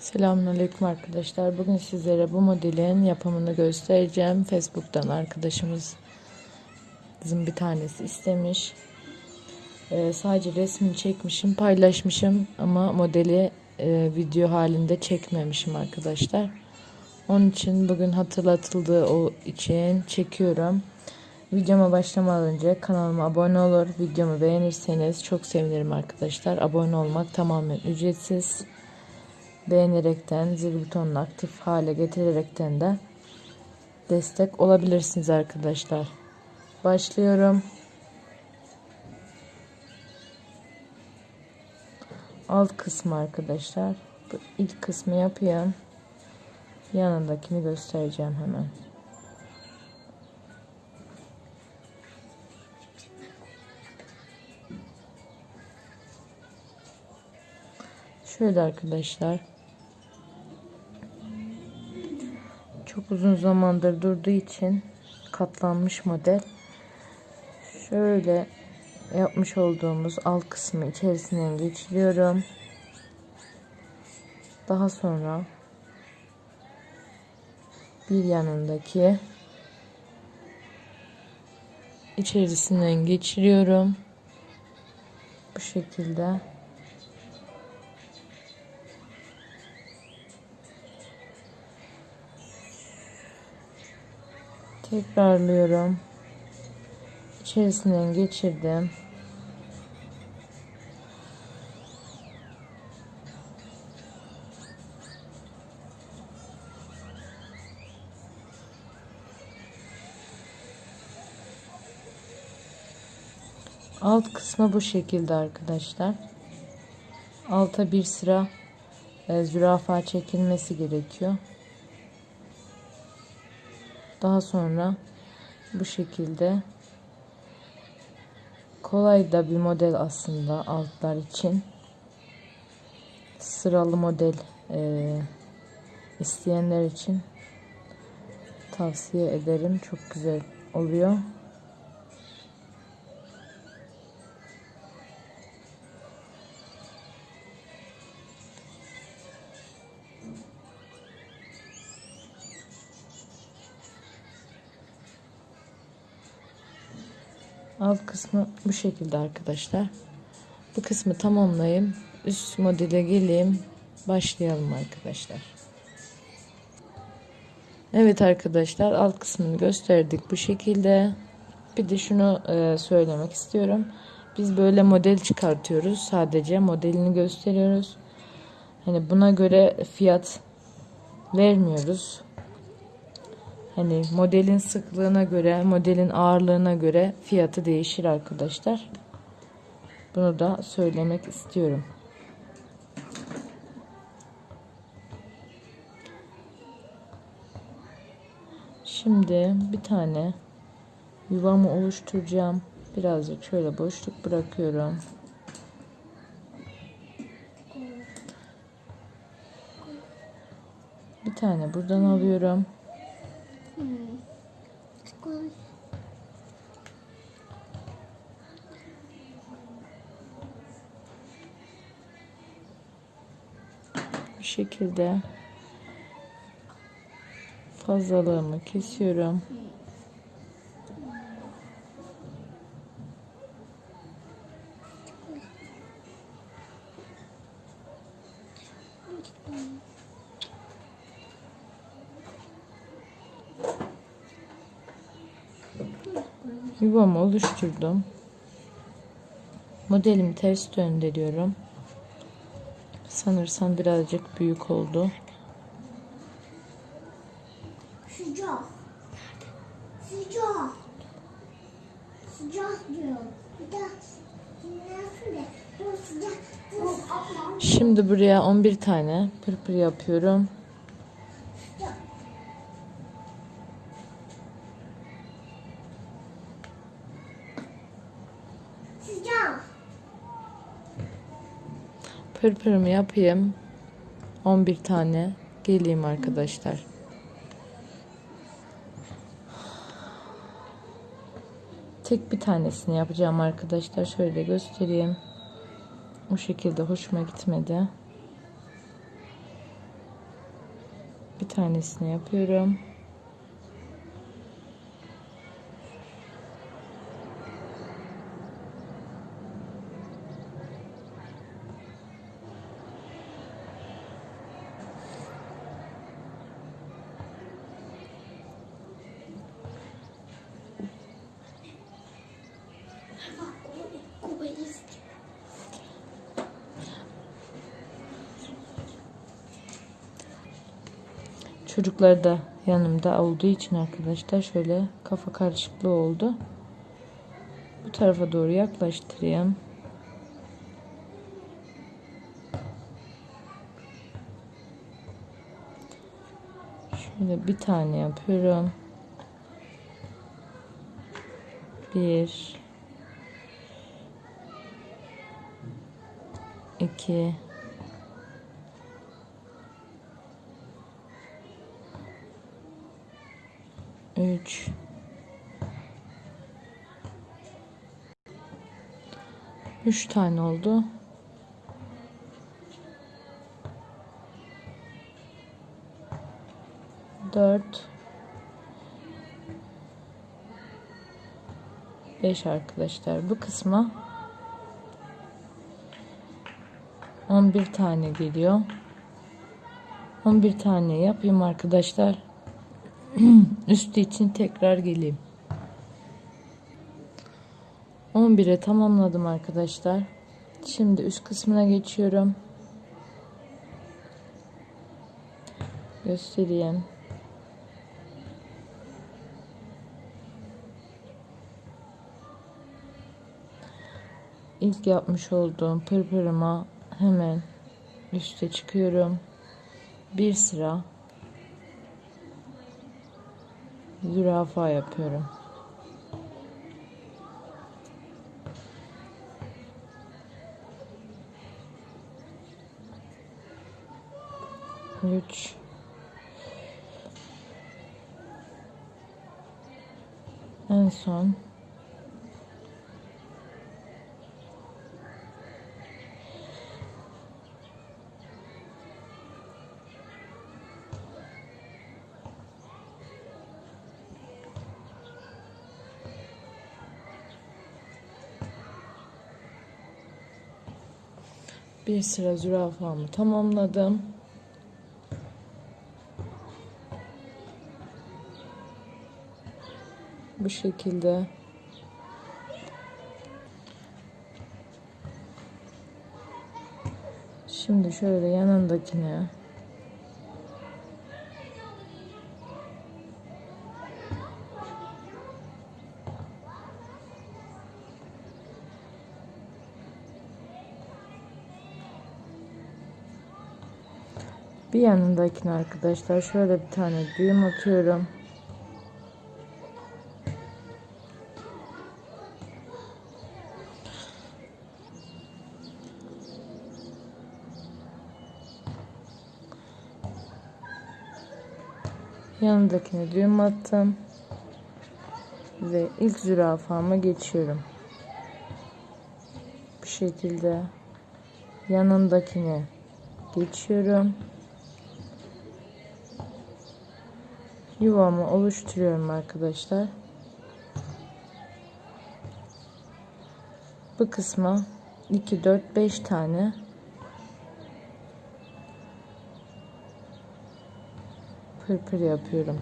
Selamünaleyküm arkadaşlar. Bugün sizlere bu modelin yapımını göstereceğim. Facebook'tan arkadaşımız bizim bir tanesi istemiş. Ee, sadece resmini çekmişim, paylaşmışım ama modeli e, video halinde çekmemişim arkadaşlar. Onun için bugün hatırlatıldığı o için çekiyorum. Videoma başlamadan önce kanalıma abone olur, videomu beğenirseniz çok sevinirim arkadaşlar. Abone olmak tamamen ücretsiz beğenerekten zil butonunu aktif hale getirerekten de destek olabilirsiniz arkadaşlar. Başlıyorum. Alt kısmı arkadaşlar. Bu ilk kısmı yapayım. Yanındakini göstereceğim hemen. Şöyle arkadaşlar. Uzun zamandır durduğu için katlanmış model. Şöyle yapmış olduğumuz alt kısmı içerisinden geçiriyorum. Daha sonra bir yanındaki içerisinden geçiriyorum. Bu şekilde. Tekrarlıyorum. İçerisinden geçirdim. Alt kısmı bu şekilde arkadaşlar. Alta bir sıra e, zürafa çekilmesi gerekiyor. Daha sonra bu şekilde kolay da bir model aslında altlar için. Sıralı model e, isteyenler için tavsiye ederim. Çok güzel oluyor. Alt kısmı bu şekilde arkadaşlar. Bu kısmı tamamlayayım. Üst modele geleyim. Başlayalım arkadaşlar. Evet arkadaşlar alt kısmını gösterdik bu şekilde. Bir de şunu e, söylemek istiyorum. Biz böyle model çıkartıyoruz. Sadece modelini gösteriyoruz. Hani buna göre fiyat vermiyoruz. Hani modelin sıklığına göre, modelin ağırlığına göre fiyatı değişir arkadaşlar. Bunu da söylemek istiyorum. Şimdi bir tane yuvamı oluşturacağım. Birazcık şöyle boşluk bırakıyorum. Bir tane buradan alıyorum. Şekilde fazlalığımı kesiyorum. Yuvamı oluşturdum. Modelimi ters döndürüyorum. Sanırsam birazcık büyük oldu. Sıcak. Sıcak. Sıcak diyor. Bir de. Şimdi buraya 11 tane pırpır yapıyorum. Pırpırımı yapayım. 11 tane geleyim arkadaşlar. Tek bir tanesini yapacağım arkadaşlar. Şöyle göstereyim. O şekilde hoşuma gitmedi. Bir tanesini yapıyorum. Çocuklar da yanımda olduğu için arkadaşlar şöyle kafa karışıklığı oldu. Bu tarafa doğru yaklaştırayım. Şöyle bir tane yapıyorum. Bir iki üç üç tane oldu. Dört beş arkadaşlar. Bu kısma 11 tane geliyor. 11 tane yapayım arkadaşlar. Üstü için tekrar geleyim. 11'e tamamladım arkadaşlar. Şimdi üst kısmına geçiyorum. Göstereyim. İlk yapmış olduğum pırpırıma hemen üste çıkıyorum. Bir sıra zürafa yapıyorum. Üç. En son bir sıra zürafamı tamamladım. Bu şekilde Şimdi şöyle yanındakine bir yanındakine arkadaşlar şöyle bir tane düğüm atıyorum. Yanındakine düğüm attım. Ve ilk zürafama geçiyorum. Bu şekilde yanındakine geçiyorum. Yuvamı oluşturuyorum arkadaşlar. Bu kısma 2 4 5 tane pırpır yapıyorum.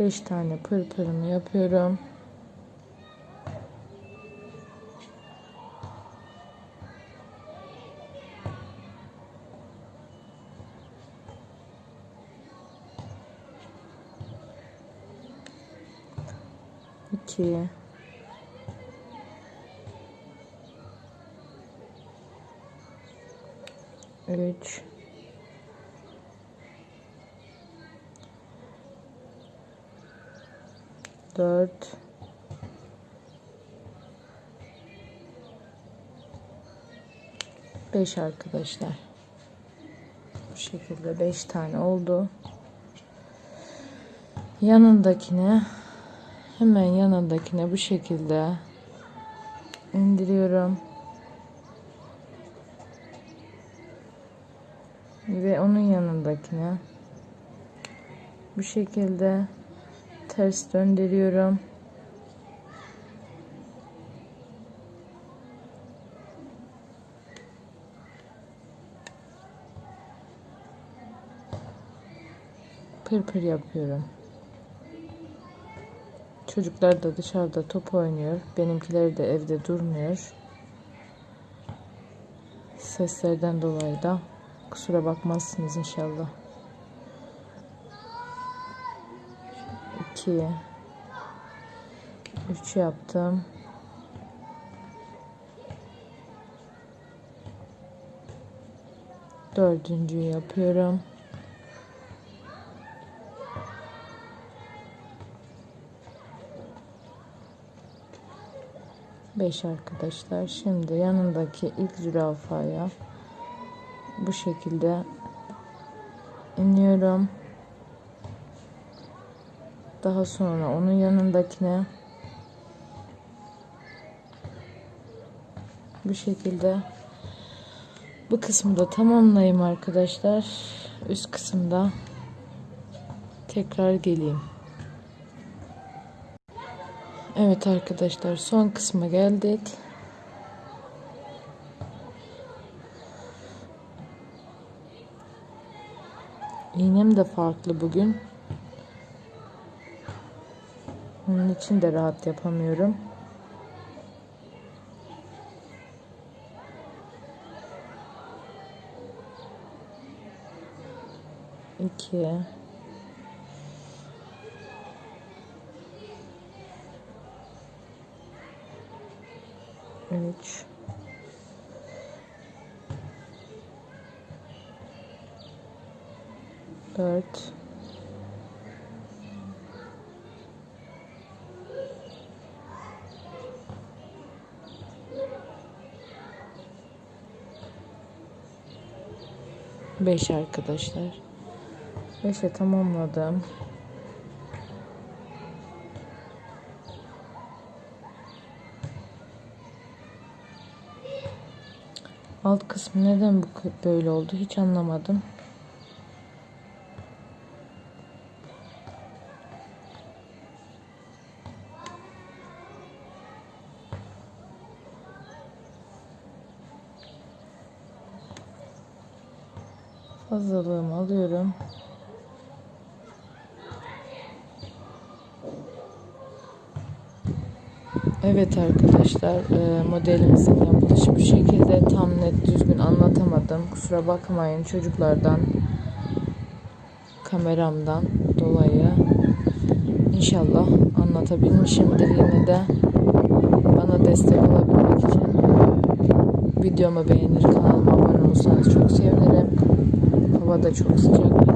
Beş tane pırpırımı yapıyorum. iki üç dört beş arkadaşlar bu şekilde 5 tane oldu. Yanındakine hemen yanındakine bu şekilde indiriyorum. Ve onun yanındakine bu şekilde ters döndürüyorum. Pırpır yapıyorum. Çocuklar da dışarıda top oynuyor. Benimkiler de evde durmuyor. Seslerden dolayı da kusura bakmazsınız inşallah. 2 3 yaptım. Dördüncüyü yapıyorum. Beş arkadaşlar. Şimdi yanındaki ilk zürafaya bu şekilde iniyorum. Daha sonra onun yanındakine bu şekilde bu kısmı da tamamlayayım arkadaşlar. Üst kısımda tekrar geleyim. Evet arkadaşlar son kısma geldik. İğnem de farklı bugün. Onun için de rahat yapamıyorum. İki. Üç. Dört. Beş arkadaşlar. Beşe tamamladım. Alt kısmı neden bu böyle oldu hiç anlamadım. Fazlalığımı alıyorum. Evet arkadaşlar e, modelimizin yapılışı bu şekilde tam net düzgün anlatamadım. Kusura bakmayın çocuklardan kameramdan dolayı inşallah anlatabilmişimdir yine de bana destek olabilmek için videomu beğenir kanalıma abone olursanız çok sevinirim. Hava da çok sıcak